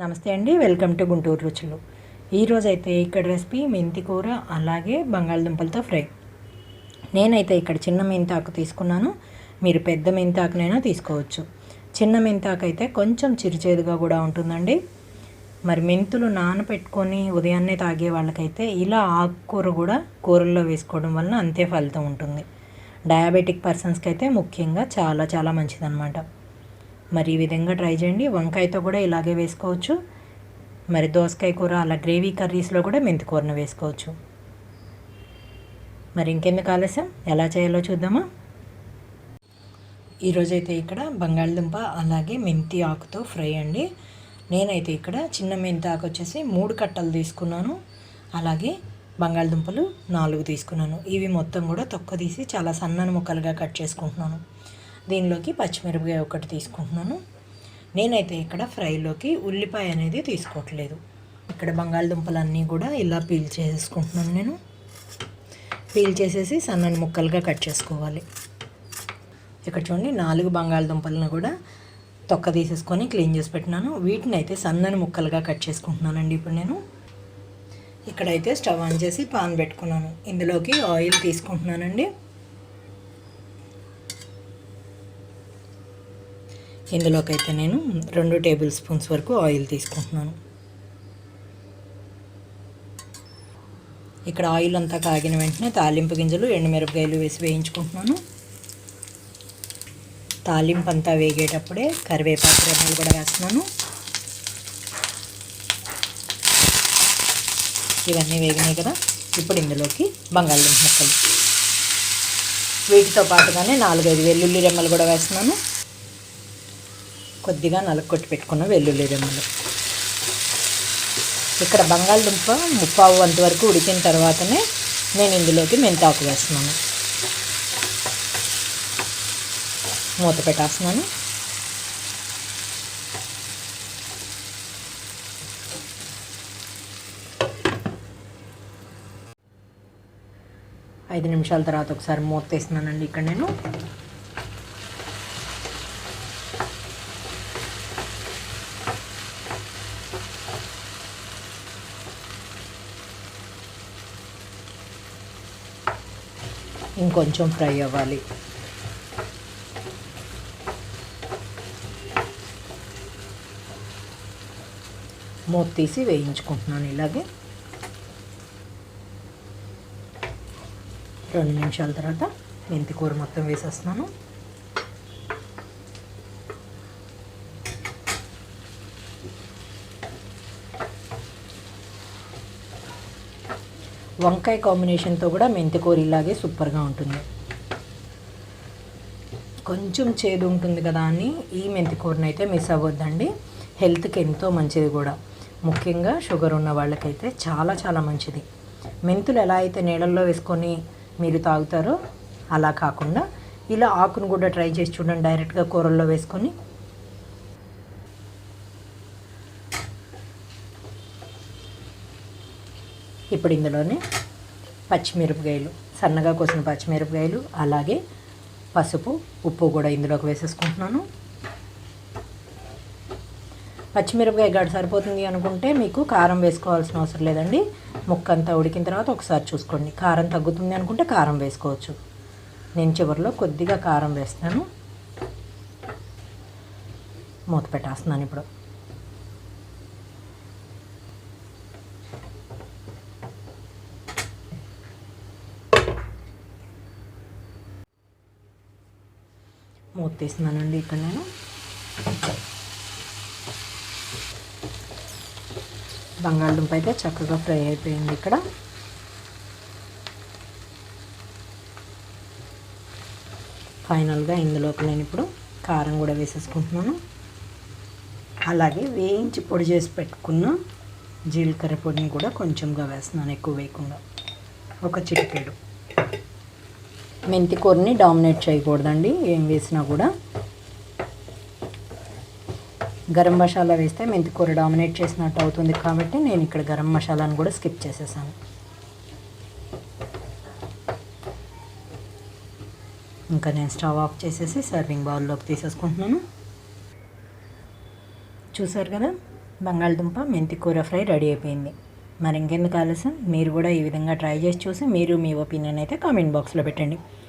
నమస్తే అండి welcome to Guntur రుచులు. ఈరోజైతే ఇక్కడ రెసిపీ మెంతి కూర అలాగే బంగాళదుంపలతో ఫ్రై. నేనైతే ఇక్కడ చిన్న మెంతాకు తీసుకున్నాను. మీరు పెద్ద మెంతాకునైనా తీసుకోవచ్చు. చిన్న మెంతాకు అయితే కొంచెం చిరుచేదుగా కూడా ఉంటుందండి. మరి మెంతులు నానపెట్టుకొని ఉదయాన్నే తాగే వాళ్ళకైతే ఇలా ఆకుకూర కూడా కూరల్లో వేసుకోవడం వలన అంతే ఫలితం ఉంటుంది. డయాబెటిక్ పర్సన్స్కి అయితే ముఖ్యంగా చాలా చాలా మంచిదన్నమాట. మరి ఈ విధంగా ట్రై చేయండి. వంకాయతో కూడా ఇలాగే వేసుకోవచ్చు. మరి దోసకాయ కూర అలా గ్రేవీ కర్రీస్లో కూడా మెంతి కూరను వేసుకోవచ్చు. మరి ఇంకెందుకు ఆలస్యం? ఎలా చేయాలో చూద్దామా? ఈరోజైతే ఇక్కడ బంగాళదుంప అలాగే మెంతి ఆకుతో ఫ్రై అండి. నేనైతే ఇక్కడ చిన్న మెంతి ఆకు వచ్చేసి మూడు కట్టలు తీసుకున్నాను. అలాగే బంగాళదుంపలు నాలుగు తీసుకున్నాను. ఇవి మొత్తం కూడా తొక్క తీసి చాలా సన్నని ముక్కలుగా కట్ చేసుకుంటున్నాను. దీనిలోకి పచ్చిమిరపకాయ ఒకటి తీసుకుంటున్నాను. నేనైతే ఇక్కడ ఫ్రైలోకి ఉల్లిపాయ అనేది తీసుకోవట్లేదు. ఇక్కడ బంగాళదుంపలన్నీ కూడా ఇలా పీల్ చేసుకుంటున్నాను నేను. పీల్ చేసేసి సన్నని ముక్కలుగా కట్ చేసుకోవాలి. ఇక్కడ చూడండి నాలుగు బంగాళదుంపలను కూడా తొక్క తీసేసుకొని క్లీన్ చేసి పెట్టినాను. వీటిని అయితే సన్నని ముక్కలుగా కట్ చేసుకుంటున్నానండి ఇప్పుడు నేను. ఇక్కడైతే స్టవ్ ఆన్ చేసి పాన్ పెట్టుకున్నాను. ఇందులోకి ఆయిల్ తీసుకుంటున్నానండి. ఇందులోకైతే నేను రెండు టేబుల్ స్పూన్స్ వరకు ఆయిల్ తీసుకుంటున్నాను. ఇక్కడ ఆయిల్ అంతా కాగిన వెంటనే తాలింపు గింజలు ఎండుమిరపకాయలు వేసి వేయించుకుంటున్నాను. తాలింపు అంతా వేగేటప్పుడే కరివేపాకు రెమ్మలు కూడా వేస్తున్నాను. ఇవన్నీ వేగినాయి కదా ఇప్పుడు ఇందులోకి బంగాళదుంప ముక్కలు. వీటితో పాటుగానే నాలుగైదు వెల్లుల్లి రెమ్మలు కూడా వేస్తున్నాను. కొద్దిగా నలకొట్టి పెట్టుకున్న వెల్లుల్లి రెమ్మలు. ఇక్కడ బంగాళదుంప ముప్పావు వంతు వరకు ఉడికిన తర్వాతనే నేను ఇందులోకి మెంతాకు వేస్తున్నాను. మూత పెట్టేస్తున్నాను. ఐదు నిమిషాల తర్వాత ఒకసారి మూత తీస్తున్నానండి ఇక్కడ నేను. ఇంకొంచెం ఫ్రై అవ్వాలి. మూత తీసి వేయించుకుంటున్నాను ఇలాగే. రెండు నిమిషాల తర్వాత మెంతికూర మొత్తం వేసేస్తున్నాను. వంకాయ కాంబినేషన్తో కూడా మెంతి కూర ఇలాగే సూపర్గా ఉంటుంది. కొంచెం చేదు ఉంటుంది కదా అని ఈ మెంతి కూరని అయితే మిస్ అవ్వద్దండి. హెల్త్కి ఎంతో మంచిది కూడా. ముఖ్యంగా షుగర్ ఉన్న వాళ్ళకైతే చాలా చాలా మంచిది. మెంతులు ఎలా అయితే నీళ్ళల్లో వేసుకొని మీరు తాగుతారో అలా కాకుండా ఇలా ఆకును కూడా ట్రై చేసి చూడండి డైరెక్ట్గా కూరల్లో వేసుకొని ఇప్పుడు ఇందులోనే పచ్చిమిరపకాయలు సన్నగా కోసిన పచ్చిమిరపకాయలు అలాగే పసుపు ఉప్పు కూడా ఇందులోకి వేసేసుకుంటున్నాను. పచ్చిమిరపకాయ గడ్డ సరిపోతుంది అనుకుంటే మీకు కారం వేసుకోవాల్సిన అవసరం లేదండి. ముక్క అంతా ఉడికిన తర్వాత ఒకసారి చూసుకోండి. కారం తగ్గుతుంది అనుకుంటే కారం వేసుకోవచ్చు. నేను చివరిలో కొద్దిగా కారం వేస్తాను మూత పెట్టేస్తున్నాను ఇప్పుడు. మూత తీస్తున్నానండి ఇక్కడ నేను. బంగాళదుంప అయితే చక్కగా ఫ్రై అయిపోయింది ఇక్కడ. ఫైనల్గా ఇందులోకి నేను ఇప్పుడు కారం కూడా వేసేసుకుంటున్నాను. అలాగే వేయించి పొడి చేసి పెట్టుకున్న జీలకర్ర పొడిని కూడా కొంచెంగా వేస్తున్నాను ఎక్కువ వేయకుండా. ఒక చిటికెడు. మెంతి కూరని డామినేట్ చేయకూడదండి ఏం వేసినా కూడా. గరం మసాలా వేస్తే మెంతి కూర డామినేట్ చేసినట్టు అవుతుంది కాబట్టి నేను ఇక్కడ గరం మసాలాను కూడా స్కిప్ చేసేసాను. ఇంకా నేను స్టవ్ ఆఫ్ చేసేసి సర్వింగ్ బౌల్లోకి తీసేసుకుంటున్నాను. చూసారు కదా బంగాళదుంప మెంతి కూర ఫ్రై రెడీ అయిపోయింది. మరి ఇంకెందుకు ఆలస్యం? మీరు కూడా ఈ విధంగా ట్రై చేసి చూసి మీరు మీ ఒపీనియన్ అయితే కామెంట్ బాక్స్లో పెట్టండి.